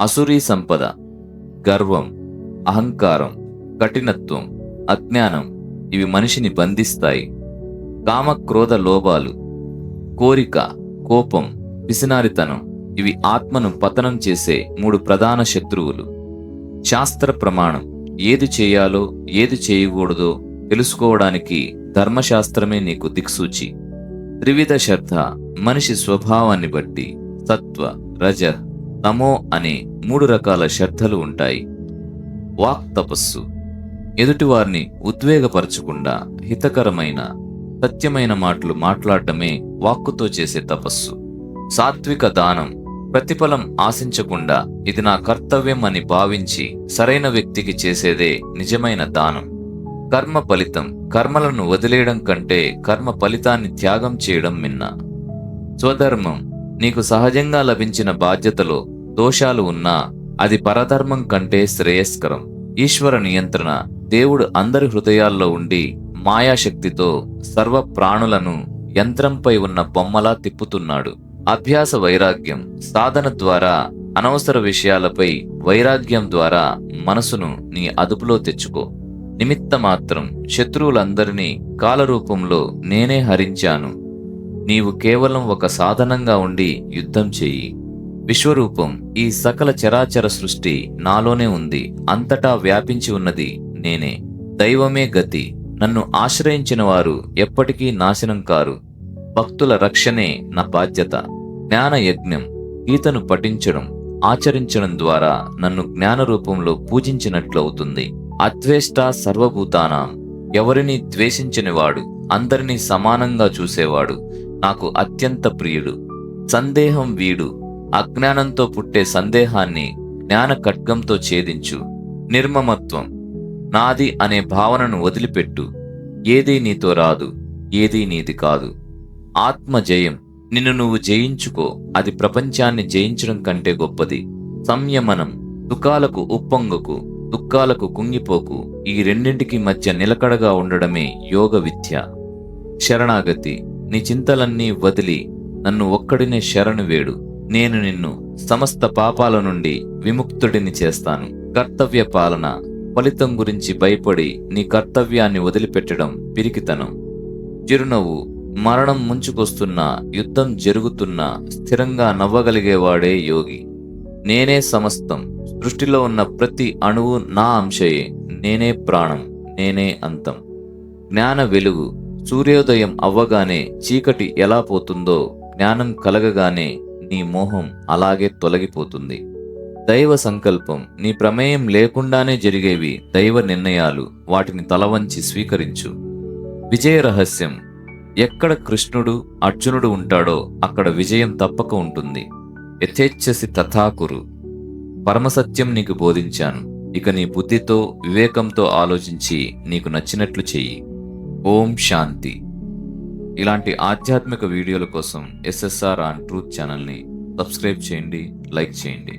అసురీ సంపద గర్వం అహంకారం కఠినత్వం అజ్ఞానం ఇవి మనిషిని బంధిస్తాయి. కామ క్రోధ లోభాలు కోరిక కోపం పిసినారితనం ఇవి ఆత్మను పతనం చేసే మూడు ప్రధాన శత్రువులు. శాస్త్ర ప్రమాణం ఏది చేయాలో ఏది చేయకూడదో తెలుసుకోవడానికి ధర్మశాస్త్రమే నీకు దిక్సూచి. త్రివిధ శ్రద్ధ మనిషి స్వభావాన్ని బట్టి సత్వ రజ తమో అనే మూడు రకాల శ్రద్ధలు ఉంటాయి. వాక్ తపస్సు. ఎదుటివారిని ఉద్వేగపరచకుండా హితకరమైన సత్యమైన మాటలు మాట్లాడటమే వాక్కుతో చేసే తపస్సు. సాత్విక దానం ప్రతిఫలం ఆశించకుండా ఇది నా కర్తవ్యం అని భావించి సరైన వ్యక్తికి చేసేదే నిజమైన దానం. కర్మ ఫలితం కర్మలను వదిలేయడం కంటే కర్మ ఫలితాన్ని త్యాగం చేయడం మిన్న. స్వధర్మం నీకు సహజంగా లభించిన బాధ్యతలో దోషాలు ఉన్నా అది పరధర్మం కంటే శ్రేయస్కరం. ఈశ్వర నియంత్రణ దేవుడు అందరి హృదయాల్లో ఉండి మాయాశక్తితో సర్వ ప్రాణులను యంత్రంపై ఉన్న బొమ్మలా తిప్పుతున్నాడు. అభ్యాస వైరాగ్యం సాధన ద్వారా అనవసర విషయాలపై వైరాగ్యం ద్వారా మనసును నీ అదుపులో తెచ్చుకో. నిమిత్త మాత్రం శత్రువులందరినీ కాలరూపంలో నేనే హరించాను. నీవు కేవలం ఒక సాధనంగా ఉండి యుద్ధం చెయ్యి విశ్వరూపం ఈ సకల చరాచర సృష్టి నాలోనే ఉంది. అంతటా వ్యాపించి ఉన్నది నేనే. దైవమే గతి. నన్ను ఆశ్రయించిన వారు ఎప్పటికీ నాశనం కారు. భక్తుల రక్షణే నా బాధ్యత. జ్ఞాన యజ్ఞం గీతను పఠించడం ఆచరించడం ద్వారా నన్ను జ్ఞాన రూపంలో పూజించినట్లు అవుతుంది అద్వేష్ట సర్వభూతానం. ఎవరిని ద్వేషించనివాడు అందరినీ సమానంగా చూసేవాడు నాకు అత్యంత ప్రియుడు. సందేహం వీడు. అజ్ఞానంతో పుట్టే సందేహాన్ని జ్ఞాన ఖడ్గంతో ఛేదించు. నిర్మమత్వం. నాది అనే భావనను వదిలిపెట్టు. ఏదీ నీతో రాదు. ఏదీ నీది కాదు. ఆత్మ జయం. నిన్ను నువ్వు జయించుకో. అది ప్రపంచాన్ని జయించడం కంటే గొప్పది. సంయమనం. దుఃఖాలకు ఉప్పొంగకు. దుఃఖాలకు కుంగిపోకు. ఈ రెండింటికి మధ్య నిలకడగా ఉండడమే యోగ విద్య. శరణాగతి. నీ చింతలన్నీ వదిలి నన్ను ఒక్కడినే శరణు వేడు. నేను నిన్ను సమస్త పాపాల నుండి విముక్తుడిని చేస్తాను. కర్తవ్య పాలన ఫలితం గురించి భయపడి నీ కర్తవ్యాన్ని వదిలిపెట్టడం పిరికితనం. చిరునవ్వు మరణం ముంచుకొస్తున్నా యుద్ధం జరుగుతున్నా స్థిరంగా నవ్వగలిగేవాడే యోగి. నేనే సమస్తం. సృష్టిలో ఉన్న ప్రతి అణువు నా అంశయే. నేనే ప్రాణం. నేనే అంతం. జ్ఞాన వెలుగు సూర్యోదయం అవ్వగానే చీకటి ఎలా పోతుందో జ్ఞానం కలగగానే నీ మోహం అలాగే తొలగిపోతుంది. దైవ సంకల్పం నీ ప్రమేయం లేకుండానే జరిగేవి దైవ నిర్ణయాలు వాటిని తలవంచి స్వీకరించు. విజయ రహస్యం ఎక్కడ కృష్ణుడు అర్జునుడు ఉంటాడో అక్కడ విజయం తప్పక ఉంటుంది. యథేచ్ఛసి తథాకురు పరమసత్యం నీకు బోధించాను. ఇక నీ బుద్ధితో వివేకంతో ఆలోచించి నీకు నచ్చినట్లు చెయ్యి. ఓం శాంతి. ఇలాంటి ఆధ్యాత్మిక వీడియోల కోసం ఎస్ఎస్ఆర్ ఆన్ ట్రూత్ ఛానల్ని సబ్స్క్రైబ్ చేయండి లైక్ చేయండి.